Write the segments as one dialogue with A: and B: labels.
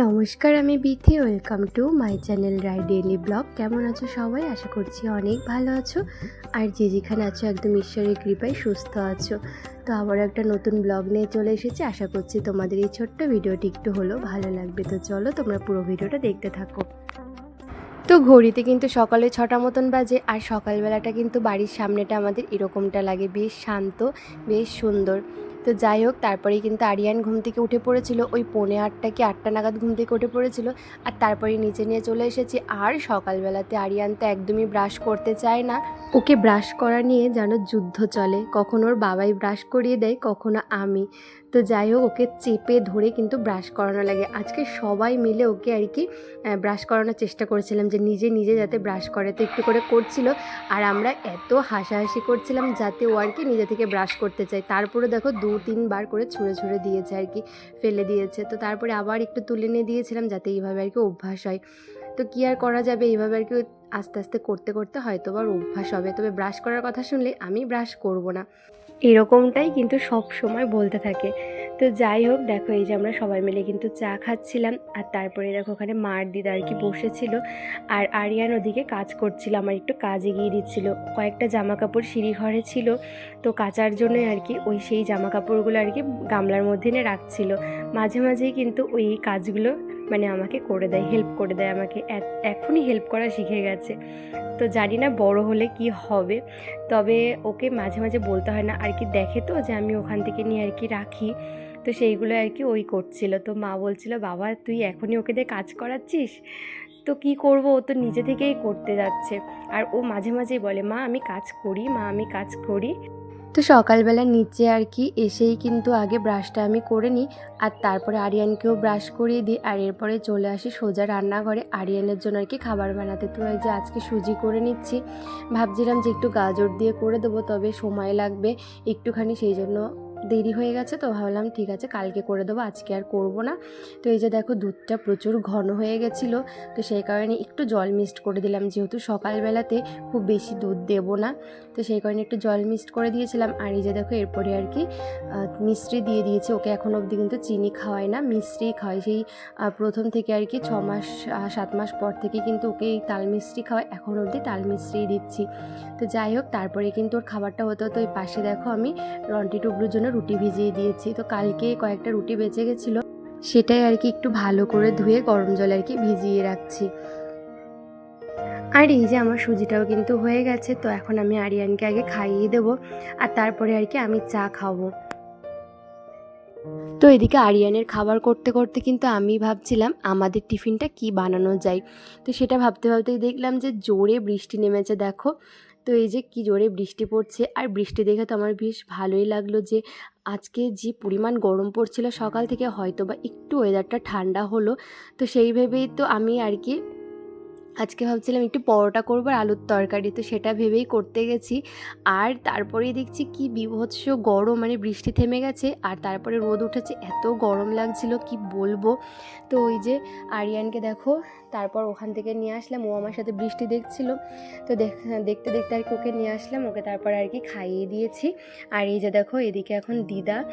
A: নমস্কার, আমি Bithi. Welcome to my channel Rai daily vlog কেমন আছো সবাই? আশা করছি অনেক ভালো আছো। আর যে যেখানে আছো, একদম ঈশ্বরের কৃপায় সুস্থ আছো। তো আবার একটা নতুন ব্লগ নিয়ে চলে এসেছি। আশা করছি তোমাদের এই ছোট্ট ভিডিওটি একটু হলেও ভালো লাগবে। তো চলো তোমরা পুরো ভিডিওটা দেখতে থাকো। তো ঘড়িতে কিন্তু সকালে ছটা মতন বাজে, আর সকালবেলাটা কিন্তু বাড়ির সামনেটা আমাদের এরকমটা লাগে। বেশ শান্ত, বেশ সুন্দর। তো যাই হোক, তারপরেই কিন্তু আরিয়ান ঘুম থেকে উঠে পড়েছিল। ওই পৌনে আটটা কি আটটা নাগাদ ঘুম থেকে উঠে পড়েছিল। আর তারপরে নিচে নিয়ে চলে এসেছি। আর সকালবেলাতে আরিয়ান তো একদমই ব্রাশ করতে চায় না। ওকে ব্রাশ করা নিয়ে যেন যুদ্ধ চলে। কখনো ওর বাবাই ব্রাশ করিয়ে দেয়, কখনো আমি। তো যাই হোক, ওকে চেপে ধরে কিন্তু ব্রাশ করানো লাগে। আজকে সবাই মিলে ওকে আর কি ব্রাশ করানোর চেষ্টা করেছিলাম যে নিজে নিজে যাতে ব্রাশ করে। তো একটু করে করছিল আর আমরা এত হাসাহাসি করছিলাম যাতে ও আর কি নিজে থেকে ব্রাশ করতে চায়। তারপরে দেখো দু তিনবার করে ছুঁড়ে ছুঁড়ে দিয়েছে আর কি, ফেলে দিয়েছে। তো তারপরে আবার একটু তুলে নিয়ে দিয়েছিলাম যাতে এইভাবে আর কি অভ্যাস হয়। তো কী আর করা যাবে? এইভাবে আর কি আস্তে আস্তে করতে করতে হয়তো আবার অভ্যাস হবে। তবে ব্রাশ করার কথা শুনলে আমি ব্রাশ করব না। এরকমটাই কিন্তু সব সময় বলতে থাকে। তো যাই হোক, দেখো এই যে আমরা সবাই মিলে কিন্তু চা খাচ্ছিলাম। আর তারপরে দেখো ওখানে মার দিদা আর কি বসেছিল। আর আরিয়ান ওদিকে কাজ করছিল, আমার একটু কাজ এগিয়ে দিচ্ছিল। কয়েকটা জামা কাপড় সিঁড়ি ঘরে ছিল। তো কাচার জন্য আর কি ওই সেই জামা কাপড়গুলো আর কি গামলার মধ্যে এনে রাখছিল। মাঝে মাঝেই কিন্তু ওই কাজগুলো মানে আমাকে করে দেয় হেল্প করে দেয় আমাকে। এখনই হেল্প করা শিখে গেছে। তো জানি না বড় হলে কি হবে। তবে ওকে মাঝে মাঝে বলতে হয় না। আর কি দেখে তো যে আমি ওখান থেকে নিয়ে আর কি রাখি। তো সেইগুলো আর কি ওই করছিল। তো মা বলছিল, বাবা, তুই এখনই ওকে দিয়ে কাজ করাচ্ছিস? তো কি করব? ও তো নিজে থেকেই করতে যাচ্ছে। আর ও মাঝে মাঝেই বলে, মা, আমি কাজ করি, মা, আমি কাজ করি। তো সকালবেলা নিচে আর কি এসেই কিন্তু আগে ব্রাশটা আমি করে নিই, আর তারপরে আরিয়ানকেও ব্রাশ করিয়ে দিই, আর এরপরে চলে আসি সোজা রান্নাঘরে। আরিয়ানের জন্য আর কি খাবার বানাতে। তো এই যে আজকে সুজি করে নিচ্ছি। ভাবছিলাম যে একটু গাজর দিয়ে করে দেবো, তবে সময় লাগবে একটুখানি, সেই জন্য দেরি হয়ে গেছে তো ভাবলাম ঠিক আছে কালকে করে দেবো, আজকে আর করব না। তো এই যে দেখো দুধটা প্রচুর ঘন হয়ে গেছিল, তো সেই কারণে একটু জল মিক্সড করে দিলাম। যেহেতু সকালবেলাতে খুব বেশি দুধ দেবো না, তো সেই কারণে একটু জল মিক্সড করে দিয়েছিলাম। আর এই যে দেখো এরপরে আর কি মিষ্টি দিয়ে দিয়েছি, ওকে এখন অবধি কিন্তু চিনি খাওয়ায় না মিষ্টি খাওয়াই সেই প্রথম থেকে আর কি ছ মাস সাত মাস পর থেকে কিন্তু ওকে এই তাল মিষ্টি খাওয়াই এখন অবধি তাল মিষ্টিই দিচ্ছি। তো যাই হোক, তারপরে কিন্তু ওর খাবারটা হতো তো ওই পাশে দেখো আমি রন্টি টুবলুর জন্য রুটি ভিজিয়ে দিয়েছি। তো কালকে কয়েকটা রুটি বেঁচে গেছিল, সেটাই আর কি একটু ভালো করে ধুয়ে গরম জলে আর কি ভিজিয়ে রাখছি। আর এই যে আমার সুজিটাও কিন্তু হয়ে গেছে, তো এখন আমি আরিয়ানকে আগে খাইয়ে দেবো আর তারপরে আর কি আমি চা খাব। তো এদিকে আরিয়ানের খাবার করতে করতে কিন্তু আমি ভাবছিলাম আমাদের টিফিনটা কি বানানো যায়। তো সেটা ভাবতে ভাবতেই দেখলাম যে জোরে বৃষ্টি নেমেছে, দেখো। তো এই যে কি জোরে বৃষ্টি পড়ছে আর বৃষ্টি দেখে তো আমার বেশ ভালোই লাগল যে আজকে যে পরিমাণ গরম পড়ছিল সকাল থেকে হয়তো বা একটু ওয়েদারটা ঠান্ডা হলো। তো সেই ভেবেই তো আমি আর কি আজকে ভাবছিলাম একটু পরোটা করব আর আলুর তরকারি। তো সেটা ভেবেই করতে গেছি। আর তারপরেই দেখছি কি বিভৎস গরম মানে বৃষ্টি থেমে গেছে আর তারপরে রোদ উঠেছে, এত গরম লাগছিল, কি বলব? তো ওই যে আরিয়ানকে দেখো তারপর ওখান থেকে নিয়ে আসলাম। ও আমার সাথে বৃষ্টি দেখছিল। তো দেখ- দেখতে দেখতে আর কি ওকে নিয়ে আসলাম। ওকে তারপর আর কি খাইয়ে দিয়েছি। আর এই যে দেখো, এদিকে এখন দিদা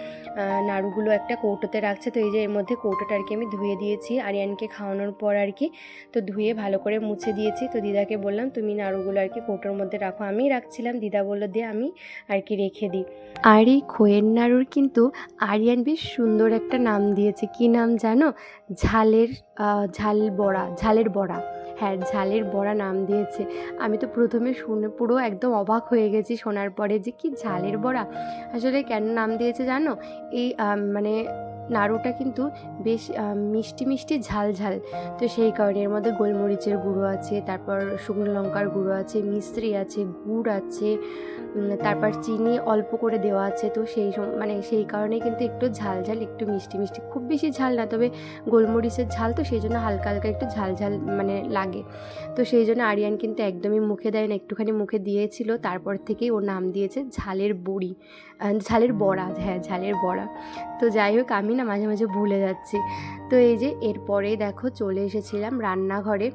A: নাড়ুগুলো একটা কৌটোতে রাখছে। তো এই যে এর মধ্যে কৌটোটা আর কি আমি ধুয়ে দিয়েছি। আরিয়ানকে খাওয়ানোর পর আর কি, তো ধুয়ে ভালো করে মুছে দিয়েছি। তো দিদাকে বললাম, তুমি নাড়ুগুলো আর কি কৌটোর মধ্যে রাখো। আমি রাখছিলাম। দিদা বলল দিয়ে আমি আর কি রেখে দিই। আর এই খোয়ের নাড়ুর কিন্তু আরিয়ান বেশ সুন্দর একটা নাম দিয়েছে। কি নাম জানো? ঝালের ঝাল বড়া ঝালের বড়া। হ্যাঁ ঝালের বড়া নাম দিয়েছে। আমি তো প্রথমে শুনে পুরো একদম অবাক হয়ে গেছি শোনার পরে যে কি ঝালের বড়া। আসলে কেন নাম দিয়েছে জানো? এই মানে নাড়ুটা কিন্তু বেশ মিষ্টি মিষ্টি ঝাল ঝাল। তো সেই কারণে এর মধ্যে গোলমরিচের গুঁড়ো আছে, তারপর শুকনো লঙ্কার গুঁড়ো আছে মিস্ত্রি আছে, গুড় আছে তারপর চিনি অল্প করে দেওয়া আছে। তো সেই মানে সেই কারণে কিন্তু একটু ঝাল ঝাল, একটু মিষ্টি মিষ্টি। খুব বেশি ঝাল না, তবে গোলমরিচের ঝাল তো সেই জন্য হালকা হালকা একটু ঝাল ঝাল মানে লাগে। তো সেই জন্য আরিয়ান কিন্তু একদমই মুখে দেয় না, একটুখানি মুখে দিয়েছিল, তারপর থেকেই ওর নাম দিয়েছে ঝালের বড়ি ঝালের বড়া হ্যাঁ ঝালের বড়া। তো যাই হোক, আমি না মাঝে মাঝে ভুলে যাচ্ছি। তো এই যে এরপরে দেখো চলে এসেছিলাম রান্নাঘরে।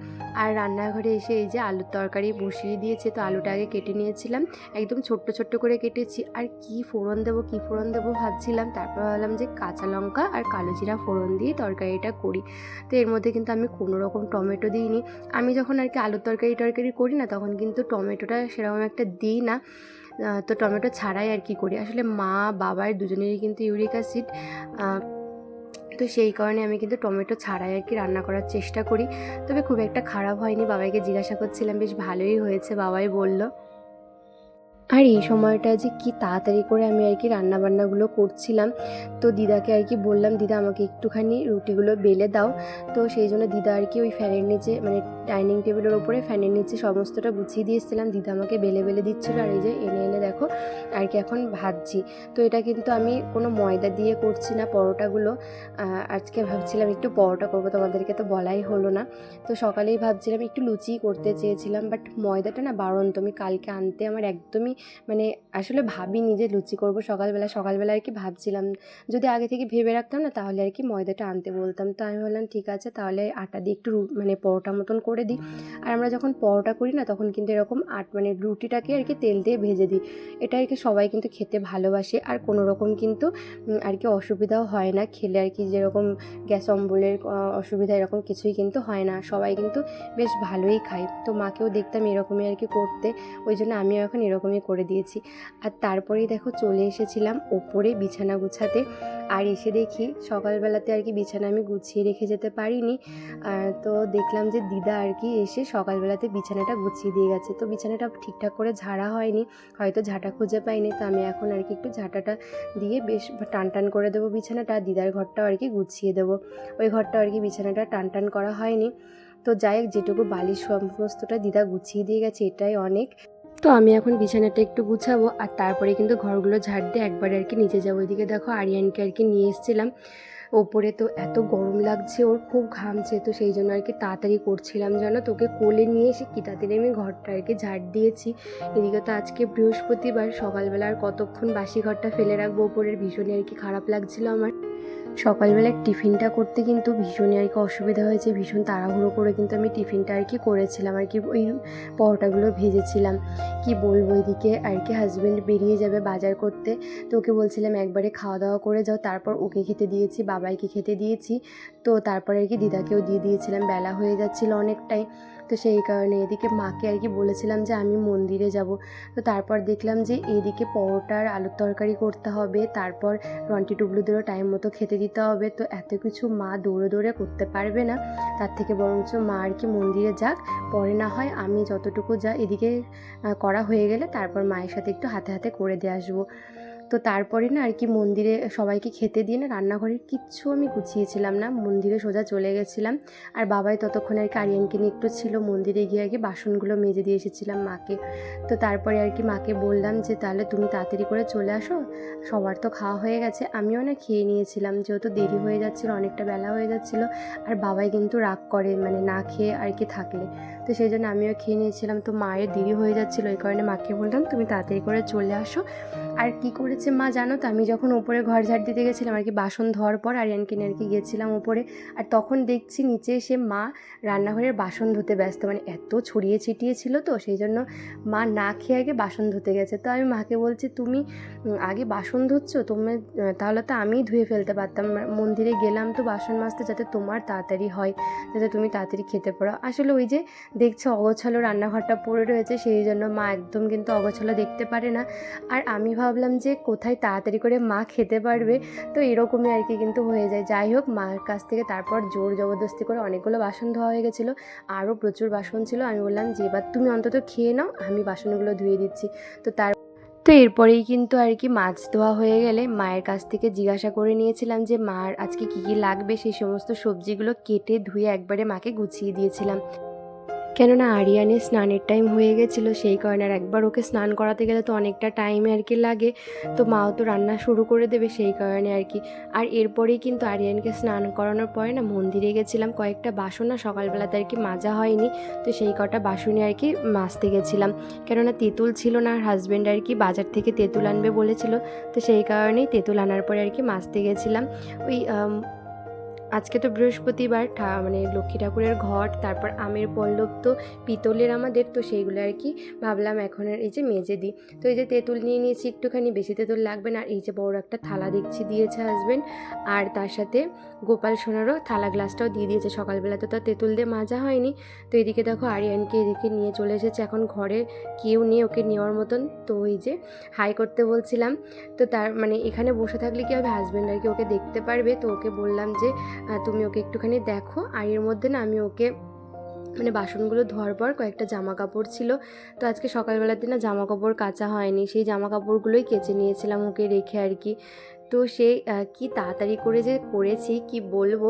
A: আর রান্নাঘরে এসে এই যে আলুর তরকারি বসিয়ে দিয়েছে, তো আলুটা আগে কেটে নিয়েছিলাম। একদম ছোট্ট ছোট্ট করে কেটেছি। আর কি ফোড়ন দেবো, কি ফোড়ন দেবো ভাবছিলাম। তারপর ভাবলাম যে কাঁচা লঙ্কা আর কালো জিরা ফোড়ন দিয়ে তরকারিটা করি। তো এর মধ্যে কিন্তু আমি কোনো রকম টমেটো দিইনি। আমি যখন আর কি আলুর তরকারি টরকারি করি না, তখন কিন্তু টমেটোটা সেরকম একটা দিই না। তো টমেটো ছাড়াই আর কি করি। আসলে মা বাবার দুজনেরই কিন্তু ইউরিক অ্যাসিড। তো সেই কারণে আমি কিন্তু টমেটো ছাড়াই আর কি রান্না করার চেষ্টা করি। তবে খুব একটা খারাপ হয়নি। বাবাইকে জিজ্ঞাসা করছিলাম, বেশ ভালোই হয়েছে। বাবাই বলল আর এই সময়টা যে কি তাড়াতাড়ি করে আমি আর কি রান্নাবান্নাগুলো করছিলাম, তো দিদাকে আর কি বললাম, দিদা, আমাকে একটুখানি রুটিগুলো বেলে দাও। তো সেই জন্য দিদা আর কি ওই ফ্যানের নিচে মানে ডাইনিং টেবিলের ওপরে ফ্যানের নিচে সমস্তটা গুছিয়ে দিয়েছিলাম। দিদা আমাকে বেলে বেলে দিচ্ছিল আর এই যে এনে এনে দেখো আর কি এখন ভাজছি। তো এটা কিন্তু আমি কোনো ময়দা দিয়ে করছি না পরোটাগুলো। আজকে ভাবছিলাম একটু পরোটা করব, তোমাদেরকে তো বলাই হলো না। তো সকালেই ভাবছিলাম একটু লুচি করতে চেয়েছিলাম, বাট ময়দাটা না বাড়ন্ত। আমি কালকে আনতে আমার একদমই মানে আসলে ভাবিনি যে লুচি করব সকালবেলা। সকালবেলা আর কি ভাবছিলাম, যদি আগে থেকে ভেবে রাখতাম না তাহলে আর কি ময়দাটা আনতে বলতাম। তো আমি বললাম, ঠিক আছে, তাহলে আটা দিয়ে একটু মানে পরোটা মতন করে দিই। আর আমরা যখন পরোটা করি না তখন কিন্তু এরকম আট মানে রুটিটাকে আর কি তেল দিয়ে ভেজে দিই। এটা আর কি সবাই কিন্তু খেতে ভালোবাসে। আর কোনো রকম কিন্তু আর কি অসুবিধাও হয় না। খেলে আর কি যেরকম গ্যাস অম্বলের অসুবিধা এরকম কিছুই কিন্তু হয় না। সবাই কিন্তু বেশ ভালোই খায়। তো মাকেও দেখতাম এরকমই আর কি করতে। ওই জন্য আমিও এখন এরকমই করে দিয়েছি। আর তারপরেই দেখো চলে এসেছিলাম ওপরে বিছানা গুছাতে। আর এসে দেখি সকালবেলাতে আর কি বিছানা আমি গুছিয়ে রেখে যেতে পারিনি। তো দেখলাম যে দিদা আর কি এসে সকালবেলাতে বিছানাটা গুছিয়ে দিয়ে গেছে। তো বিছানাটা ঠিকঠাক করে ঝাড়া হয়নি, হয়তো ঝাঁটা খুঁজে পাইনি। তো আমি এখন আর কি একটু ঝাঁটাটা দিয়ে বেশ টান টান করে দেবো বিছানাটা, দিদার ঘরটাও আর কি গুছিয়ে দেবো। ওই ঘরটা আর কি বিছানাটা টান টান করা হয়নি। তো যাই হোক, যেটুকু বালিশ সমস্তটা দিদা গুছিয়ে দিয়ে গেছে, এটাই অনেক। তো আমি এখন বিছানাটা একটু গুছাবো, আর তারপরে কিন্তু ঘরগুলো ঝাড় দিয়ে একবারে আর কি নিচে যাব। ওইদিকে দেখো আরিয়ানকে আর কি নিয়ে এসেছিলাম। ওপরে তো এত গরম লাগছে, ওর খুব ঘামছে, তো সেই জন্য আর কি তাড়াতাড়ি করছিলাম যেন তোকে কোলে নিয়ে এসে কি তাড়াতাড়ি আমি ঘরটা আর কি ঝাড় দিয়েছি। এদিকে তো আজকে বৃহস্পতিবার, সকালবেলা আর কতক্ষণ বাসি ঘরটা ফেলে রাখব? ওপরের ভীষণই আর কি খারাপ লাগছিল আমার। সকালবেলার টিফিনটা করতে কিন্তু ভীষণই আর কি অসুবিধা হয়েছে, ভীষণ তাড়াহুড়ো করে কিন্তু আমি টিফিনটা আর কি করেছিলাম, আর কি ওই পরোটাগুলো ভেজেছিলাম। কি বলব এদিকে? আর কি হাজব্যান্ড বেরিয়ে যাবে বাজার করতে। তো ওকে বলছিলাম একবারে খাওয়া দাওয়া করে যাও, তারপর ওকে খেতে দিয়েছি, বাবাইকে খেতে দিয়েছি। তো তারপরে আর কি দিদাকেও দিয়ে দিয়েছিলাম, বেলা হয়ে যাচ্ছিল অনেকটাই। তো সেই কারণে এদিকে মাকে আর কি বলেছিলাম যে আমি মন্দিরে যাব। তো তারপর দেখলাম যে এদিকে পরোটার আলুর তরকারি করতে হবে, তারপর রন্টি টুবলুদেরও টাইম মতো খেতে দিতে হবে। তো এত কিছু মা দৌড়ে দৌড়ে করতে পারবে না, তার থেকে বরঞ্চ মা আর কি মন্দিরে যাক, পরে না হয় আমি যতটুকু যা এদিকে করা হয়ে গেলে তারপর মায়ের সাথে একটু হাতে হাতে করে দিয়ে আসব। তো তারপরে না আর কি মন্দিরে সবাইকে খেতে দিয়ে না রান্নাঘরের কিচ্ছু আমি গুছিয়েছিলাম না। মন্দিরে সোজা চলে গেছিলাম। আর বাবাই ততক্ষণ আর কি আরিয়ানকে নিয়ে একটু ছিল। মন্দিরে গিয়ে কি বাসনগুলো মেজে দিয়ে এসেছিলাম মাকে। তো তারপরে আর কি মাকে বললাম যে, তাহলে তুমি তাড়াতাড়ি করে চলে আসো। সবার তো খাওয়া হয়ে গেছে। আমিও না খেয়ে নিয়েছিলাম। যেহেতু দেরি হয়ে যাচ্ছিল, অনেকটা বেলা হয়ে যাচ্ছিল। আর বাবাই কিন্তু রাগ করে মানে না খেয়ে আর কি থাকলে। তো সেই জন্য আমিও খেয়ে নিয়েছিলাম। তো মায়ের দেরি হয়ে যাচ্ছিল। ওই কারণে মাকে বললাম, তুমি তাড়াতাড়ি করে চলে আসো। আর কি করেছে মা জানো তো? আমি যখন উপরে ঘর ঝাড় দিতে গেছিলাম, আর কি বাসন ধোয়ার পর আরিয়ানকে নিয়ে আর কি গেছিলাম উপরে আর তখন দেখছি নিচে এসে মা রান্নাঘরের বাসন ধুতে ব্যস্ত। মানে এত ছড়িয়ে ছিটিয়ে ছিল তো, সেই জন্য মা না খেয়ে আগে বাসন ধুতে গেছে। তো আমি মাকে বলছি, তুমি আগে বাসন ধুচ্ছো, তুমি তাহলে তো আমিই ধুয়ে ফেলতে পারতাম। মন্দিরে গেলাম তো বাসন মাজতে যাতে তোমার তাড়াতাড়ি হয়, যাতে তুমি তাড়াতাড়ি খেতে পারো। আসলে ওই যে দেখছ অগোছালো রান্নাঘরটা পড়ে রয়েছে, সেই জন্য মা একদম কিন্তু অগোছালো দেখতে পারে না। আর আমি ভাবলাম যে কোথায় তাড়াতাড়ি করে মা খেতে পারবে। তো এরকমই আর কি কিন্তু হয়ে যায়। যাই হোক, মার কাছ থেকে তারপর জোর জবরদস্তি করে অনেকগুলো বাসন ধোয়া হয়ে গেছিল। আরও প্রচুর বাসন ছিল। আমি বললাম যে, এবার তুমি অন্তত খেয়ে নাও, আমি বাসনগুলো ধুয়ে দিচ্ছি। তো তার তো এরপরেই কিন্তু আর কি মাছ ধোয়া হয়ে গেলে মায়ের কাছ থেকে জিজ্ঞাসা করে নিয়েছিলাম যে, মার, আজকে কী কী লাগবে? সেই সমস্ত সবজিগুলো কেটে ধুয়ে একবারে মাকে গুছিয়ে দিয়েছিলাম। কেননা আরিয়ানের স্নানের টাইম হয়ে গেছিল, সেই কারণে আর একবার ওকে স্নান করাতে গেলে তো অনেকটা টাইমে আর কি লাগে। তো মাও তো রান্না শুরু করে দেবে সেই কারণে আর কি। আর এরপরেই কিন্তু আরিয়ানকে স্নান করানোর পরে না মন্দিরে গেছিলাম, কয়েকটা বাসন না সকালবেলাতে আর কি মাজা হয়নি, তো সেই কটা বাসনে আর কি মাজতে গেছিলাম। কেননা তেঁতুল ছিল না, আর হাজব্যান্ড আর কি বাজার থেকে তেঁতুল আনবে বলেছিল, তো সেই কারণেই তেঁতুল আনার পরে আর কি মাজতে গেছিলাম। ওই আজকে তো বৃহস্পতিবার মানে লক্ষ্মী ঠাকুরের ঘট, তারপর আমের পল্লব তো, পিতলের আমাদের, তো সেইগুলো আর কি ভাবলাম এখন এই যে মেজে দিই। তো এই যে তেঁতুল নিয়ে নিয়েছি একটুখানি, বেশি তেঁতুল লাগবে না, আর এই যে বড় একটা থালা দেখছি দিয়েছে হাজবেন্ড আর তার সাথে গোপাল সোনারও থালা গ্লাসটাও দিয়ে দিয়েছে, সকালবেলা তো তার তেঁতুল দিয়ে মাজা হয়নি। তো এদিকে দেখো আরিয়ানকে এদিকে নিয়ে চলে এসেছে, এখন ঘরে কেউ নেই, ওকে নেওয়ার মতন। তো এই যে হাই করতে বলছিলাম, তো তার মানে এখানে বসে থাকলে কি হবে? হাজব্যান্ড আর কি ওকে দেখতে পারবে। তো ওকে বললাম যে তুমি ওকে একটুখানি দেখো। আর এর মধ্যে না আমি ওকে মানে বাসনগুলো ধোয়ার পর কয়েকটা জামা কাপড় ছিল। তো আজকে সকালবেলার দিনে জামা কাপড় কাচা হয়নি। সেই জামা কাপড়গুলোই কেচে নিয়েছিলাম ওকে রেখে আর কি। তো সে কি তাড়াতাড়ি করে যে করেছি, কি বলব?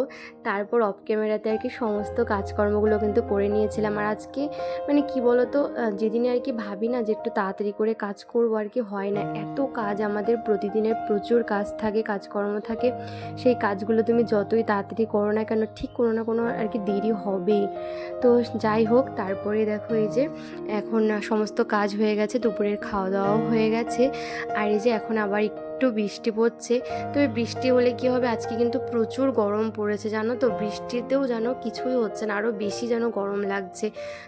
A: তারপর অফ ক্যামেরাতে আর কি সমস্ত কাজকর্মগুলো কিন্তু করে নিয়েছিলাম। আর আজকে মানে কি বলতো যেদিনে আর কি ভাবি না যে একটু তাড়াতাড়ি করে কাজ করব আর কি হয় না। এত কাজ আমাদের প্রতিদিনের প্রচুর কাজ থাকে, কাজকর্ম থাকে। সেই কাজগুলো তুমি যতই তাড়াতাড়ি করো না কেন, ঠিক কোনো না কোনো আর কি দেরি হবেই। তো যাই হোক, তারপরে দেখো এই যে, এখন সমস্ত কাজ হয়ে গেছে, দুপুরের খাওয়া দাওয়াও হয়ে গেছে। আর এই যে এখন আবার একটু বৃষ্টি পড়ছে। তবে বৃষ্টি হলে কি হবে? আজকে কিন্তু প্রচুর গরম পড়েছে, জানো তো? বৃষ্টিতেও যেন কিছুই হচ্ছে না আরও বেশি যেন গরম লাগছে।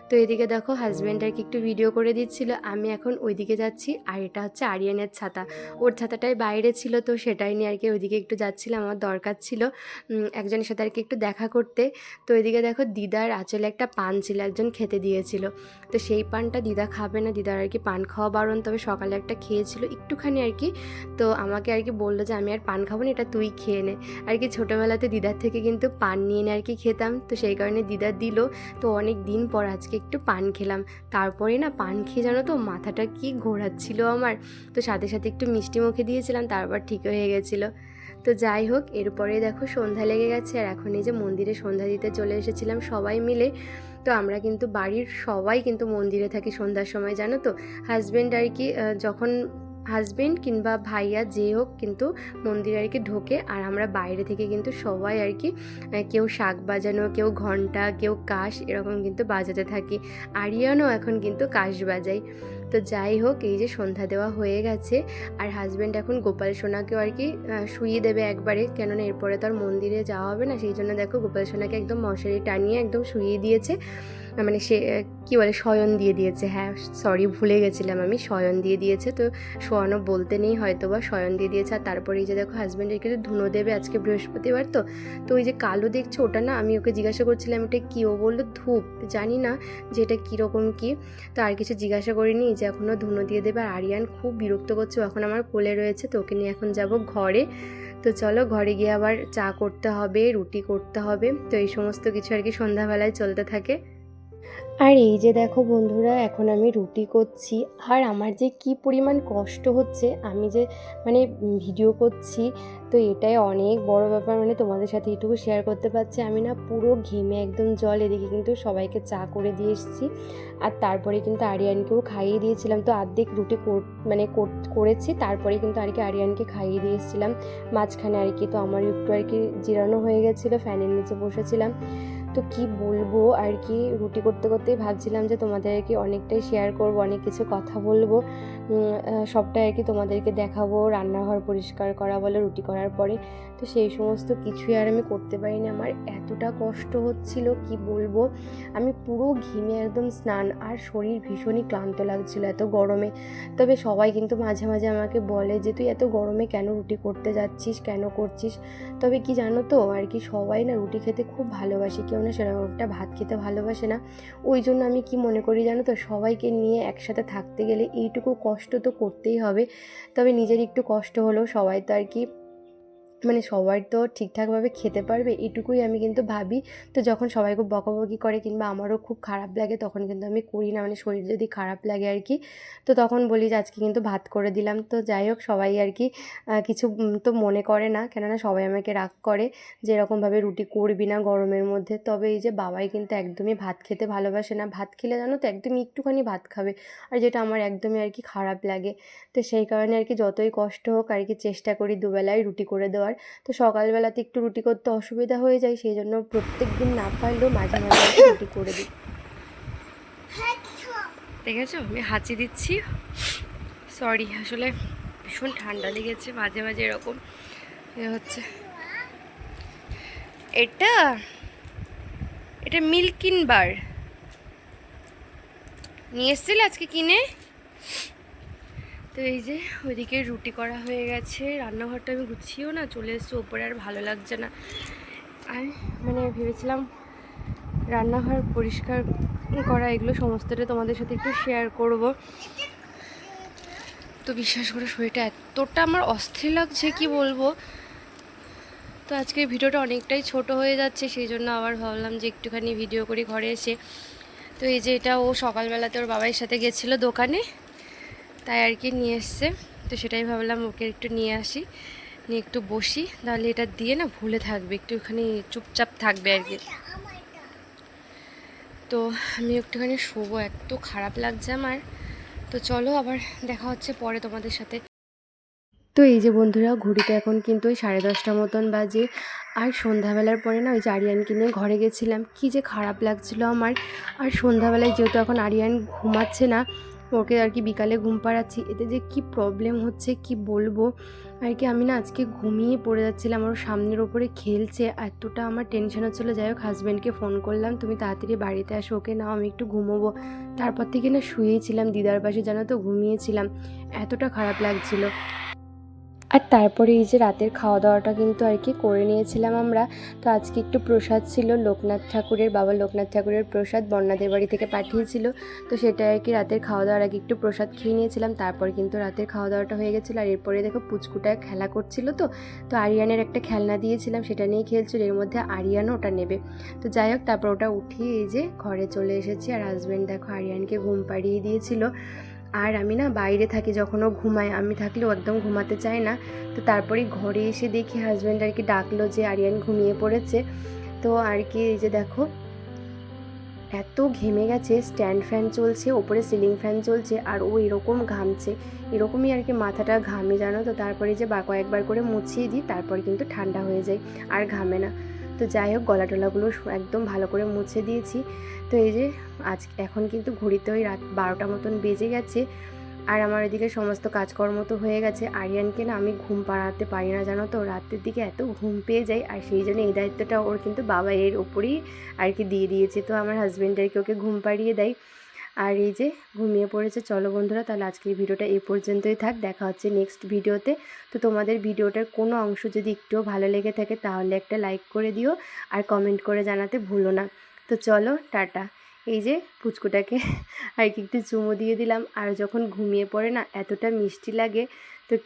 A: তো এদিকে দেখো হাজব্যান্ড আর কি একটু ভিডিও করে দিচ্ছিল। আমি এখন ওইদিকে যাচ্ছি আর এটা হচ্ছে আরিয়ানের ছাতা। ওর ছাতাটাই বাইরে ছিল, তো সেটাই নিয়ে আর কি ওইদিকে একটু যাচ্ছিলাম আমার দরকার ছিল একজনের সাথে আর কি একটু দেখা করতে। তো এদিকে দেখো, দিদার আঁচলে একটা পান ছিল, একজন খেতে দিয়েছিল। তো সেই পানটা দিদা খাবে না, দিদার আর কি পান খাওয়া বারণ, তবে সকালে একটা খেয়েছিল, একটুখানি আর কি। তো আমাকে আর কি বলল যে, আমি আর পান খাব না, এটা তুই খেয়ে নে। আর কি ছোটোবেলাতে দিদার থেকে কিন্তু পান নিয়ে এনে আর কি খেতাম। তো সেই কারণে দিদা দিল। তো অনেক দিন পর আজকে একটু পান খেলাম। তারপরে না পান খেয়ে জানো তো মাথাটা কি ঘোরাচ্ছিল আমার। তো সাথে সাথে একটু মিষ্টি মুখে দিয়েছিলাম, তারপর ঠিক হয়ে গেছিল। তো যাই হোক, এরপরে দেখো সন্ধ্যা লেগে গেছে, আর এখন এই যে মন্দিরে সন্ধ্যা দিতে চলে এসেছিলাম সবাই মিলে। তো আমরা কিন্তু বাড়ির সবাই কিন্তু মন্দিরে থাকি সন্ধ্যার সময়, জানো তো? হাজব্যান্ড আর কি যখন হাজবেন্ড কিংবা ভাইয়া যে হোক কিন্তু মন্দিরে আর কি ঢোকে। আর আমরা বাইরে থেকে কিন্তু সবাই আর কি কেউ শাক বাজানো, কেউ ঘণ্টা, কেউ কাশ এরকম কিন্তু বাজাতে থাকি। আরিয়ানও এখন কিন্তু কাশ বাজাই তো যাই হোক, এই যে সন্ধ্যা দেওয়া হয়ে গেছে আর হাজব্যান্ড এখন গোপাল সোনাকেও আর কি শুইয়ে দেবে একবারে। কেননা এরপরে তো আর মন্দিরে যাওয়া হবে না, সেই জন্য দেখো গোপাল সোনাকে একদম মশারি টানিয়ে একদম শুইয়ে দিয়েছে। মানে সে কি বলে, শয়ন দিয়ে দিয়েছে। হ্যাঁ সরি ভুলে গেছিলাম আমি, শয়ন দিয়ে দিয়েছে। তো শোয়ানো বলতে নেই হয়তো বা শয়ন দিয়ে দিয়েছে। আর তারপরে এই যে দেখো হাজব্যান্ডের কিন্তু ধুনো দেবে আজকে বৃহস্পতিবার তো। তো ওই যে কালো দেখছ, ওটা না আমি ওকে জিজ্ঞাসা করছিলাম, এটা কী? ও বলল, ধূপ। জানি না যে এটা কীরকম কী। তো আর কিছু জিজ্ঞাসা করিনি যে এখনও ধুনো দিয়ে দেবে। আর আরিয়ান খুব বিরক্ত করছে এখন আমার কোলে রয়েছে, তো ওকে নিয়ে এখন যাব ঘরে। তো চলো, ঘরে গিয়ে আবার চা করতে হবে, রুটি করতে হবে। তো এই সমস্ত কিছু আর কি সন্ধ্যাবেলায় চলতে থাকে। আর এই যে দেখো বন্ধুরা, এখন আমি রুটি করছি। আর আমার যে কি পরিমাণ কষ্ট হচ্ছে, আমি যে মানে ভিডিও করছি, তো এটাই অনেক বড় ব্যাপার। মানে তোমাদের সাথে এটুকু শেয়ার করতে পারছি। আমি না পুরো ঘেমে একদম জল এদিকে কিন্তু সবাইকে চা করে দিয়ে এসেছি। আর তারপরে কিন্তু আরিয়ানকেও খাইয়ে দিয়েছিলাম। তো আর্ধেক রুটি মানে করেছি। তারপরে কিন্তু আর কি আরিয়ানকে খাইয়ে দিয়ে এসেছিলাম। মাঝখানে আর কি তো আমার একটু আর কি জিরানো হয়ে গেছিল, ফ্যানের নিচে বসেছিলাম। তো কি বলব আর কি? রুটি করতে করতেই ভাবছিলাম যে তোমাদের আর কি অনেকটাই শেয়ার করব, অনেক কিছু কথা বলব। সবটাই আর কি তোমাদেরকে দেখাবো, রান্নাঘর পরিষ্কার করা বলে, রুটি করার পরে। তো সেই সমস্ত কিছুই আর আমি করতে পারিনি। আমার এতটা কষ্ট হচ্ছিল, কি বলব? আমি পুরো ঘিমে একদম স্নান আর শরীর ভীষণই ক্লান্ত লাগছিল এত গরমে। তবে সবাই কিন্তু মাঝে মাঝে আমাকে বলে যে, তুই এত গরমে কেন রুটি করতে যাচ্ছিস? কেন করছিস? তবে কি জানো তো, আর কি সবাই না রুটি খেতে খুব ভালোবাসি। কেউ না সেরকম একটা ভাত খেতে ভালোবাসে না। ওই জন্য আমি কি মনে করি জানো তো, সবাইকে নিয়ে একসাথে থাকতে গেলে এইটুকু কষ্ট তো করতেই হবে। তবে নিজের একটু কষ্ট হলেও সবাই তো আর কি মানে সবাই তো ঠিকঠাকভাবে খেতে পারবে, এটুকুই আমি কিন্তু ভাবি। তো যখন সবাই খুব বকাবকি করে কিংবা আমারও খুব খারাপ লাগে, তখন কিন্তু আমি করি না। মানে শরীর যদি খারাপ লাগে আর কি, তো তখন বলি যে আজকে কিন্তু ভাত করে দিলাম। তো যাই হোক, সবাই আর কি কিছু তো মনে করে না। কেননা সবাই আমাকে রাগ করে যে এরকমভাবে রুটি করবি না গরমের মধ্যে। তবে এই যে বাবাই কিন্তু একদমই ভাত খেতে ভালোবাসে না। ভাত খেলে জানো তো একদমই একটুখানি ভাত খাবে। আর যেটা আমার একদমই আর কি খারাপ লাগে। তো সেই কারণে আর কি যতই কষ্ট হোক আর কি চেষ্টা করি দুবেলায় রুটি করে দেওয়ার তো সকালবেলাতে একটু রুটি করতে অসুবিধা হয়ে যায়, সেই জন্য প্রত্যেক দিন না পারলেও মাঝে মাঝে রুটি করে দিই। দেখেছ? আমি হাঁচি দিচ্ছি। সরি আসলে ভীষণ ঠান্ডা লেগেছে, মাঝে মাঝে এরকম হচ্ছে। এটা? এটা মিল্কিন বার নিয়ে এসেছিল আজকে কিনে? তো এই যে ওইদিকে রুটি করা হয়ে গেছে। রান্নাঘরটা আমি গুছিয়েও না, চলে এসেছি ওপরে, আর ভালো লাগছে না। আর মানে ভেবেছিলাম রান্নাঘর পরিষ্কার করা, এগুলো সমস্তটা তোমাদের সাথে একটু শেয়ার করব। তো বিশ্বাস করে শরীরটা এতটা আমার অস্থির লাগছে, কি বলব? তো আজকে ভিডিওটা অনেকটাই ছোট হয়ে যাচ্ছে, সেই জন্য আবার ভাবলাম যে একটুখানি ভিডিও করি ঘরে এসে। তো এই যে এটা ও সকালবেলাতে ওর বাবার সাথে গেছিল দোকানে। তাই আর কি নিয়ে এসছে। তো সেটাই ভাবলাম ওকে একটু নিয়ে আসি। নিয়ে একটু বসি, তাহলে এটা দিয়ে না ভুলে থাকবে, একটু একটুখানি চুপচাপ থাকবে আর কি। তো আমি একটুখানি শোবো, এত খারাপ লাগছে আমার। তো চলো আবার দেখা হচ্ছে পরে তোমাদের সাথে। তো এই যে বন্ধুরা, ঘড়িতে এখন কিন্তু ওই সাড়ে দশটা মতন বাজে। আর সন্ধ্যাবেলার পরে না ওই যে আরিয়ানকে নিয়ে ঘরে গেছিলাম। কি যে খারাপ লাগছিল আমার। আর সন্ধ্যাবেলায় যেহেতু এখন আরিয়ান ঘুমাচ্ছে না ওকে আর কি বিকালে ঘুম পাড়াচ্ছি। এতে যে কি প্রবলেম হচ্ছে, কি বলব? আর কি আমি না আজকে ঘুমিয়ে পড়ে যাচ্ছিলাম, ওর সামনের ওপরে খেলছে, এতটা আমার টেনশন হচ্ছিল। যাই হোক হাজব্যান্ডকে ফোন করলাম, তুমি তাড়াতাড়ি বাড়িতে আসো, ওকে নাও, আমি একটু ঘুমোবো। তারপর থেকে না শুয়েছিলাম, দিদার পাশে জানো তো ঘুমিয়েছিলাম। এতটা খারাপ লাগছিল। আর তারপরে এই যে রাতের খাওয়া দাওয়াটা কিন্তু আর কি করে নিয়েছিলাম আমরা, তো আজকে একটু প্রসাদ ছিল, লোকনাথ ঠাকুরের, বাবা লোকনাথ ঠাকুরের প্রসাদ বন্যাদের বাড়ি থেকে পাঠিয়েছিল। তো সেটা আর কি রাতের খাওয়া দাওয়ার আগে একটু প্রসাদ খেয়ে নিয়েছিলাম, তারপর কিন্তু রাতের খাওয়া দাওয়াটা হয়ে গেছিল। আর এরপরে দেখো পুচকুটা খেলা করছিল তো তো আরিয়ানের একটা খেলনা দিয়েছিলাম, সেটা নিয়ে খেলছিল, এর মধ্যে আরিয়ানও ওটা নেবে। তো যাই হোক, তারপর ওটা উঠিয়ে এই যে ঘরে চলে এসেছি। আর হাজব্যান্ড দেখো আরিয়ানকে ঘুম পাড়িয়ে দিয়েছিল। আর আমি না বাইরে থাকি, যখন ও ঘুমায়, আমি থাকলেও একদম ঘুমাতে চাই না। তো তারপরে ঘরে এসে দেখি হাজব্যান্ড আর কি ডাকলো যে, আরিয়ান ঘুমিয়ে পড়েছে। তো আর কি এই যে দেখো, এত ঘেমে গেছে স্ট্যান্ড ফ্যান চলছে, ওপরে সিলিং ফ্যান চলছে, আর ও এরকম ঘামছে। এরকমই আর কি মাথাটা ঘামে, জানো তো? তারপরে যে বা, কয়েকবার করে মুছিয়ে দিই, তারপর কিন্তু ঠান্ডা হয়ে যায়, আর ঘামে না। তো যাই হোক গলা টলাগুলো একদম ভালো করে মুছে দিয়েছি। তো এই যে, আজ এখন কিন্তু ঘড়িতে ওই রাত বারোটা মতন বেজে গেছে আর আমার এদিকে সমস্ত কাজকর্ম তো হয়ে গেছে। আরিয়ানকে না আমি ঘুম পাড়াতে পারি না, জানো তো? রাতের দিকে এত ঘুম পেয়ে যাই আর সেই জন্য এই দায়িত্বটা ওর কিন্তু বাবা এর ওপরেই আর কি দিয়ে দিয়েছে। তো আমার হাজব্যান্ড আর কি ওকে ঘুম পাড়িয়ে দেয়। আর এই যে ঘুমিয়ে পড়েছে, চলো বন্ধুরা, তাহলে আজকের ভিডিওটা এই পর্যন্তই থাক। দেখা হচ্ছে নেক্সট ভিডিওতে। তো তোমাদের ভিডিওটার কোনো অংশ যদি একটুও ভালো লেগে থাকে, তাহলে একটা লাইক করে দিও আর কমেন্ট করে জানাতে ভুলো না। তো চলো, টাটা। এই যে পুচকুটাকে আর কি একটু চুমো দিয়ে দিলাম। আর যখন ঘুমিয়ে পড়ে না, এতটা মিষ্টি লাগে, তো কি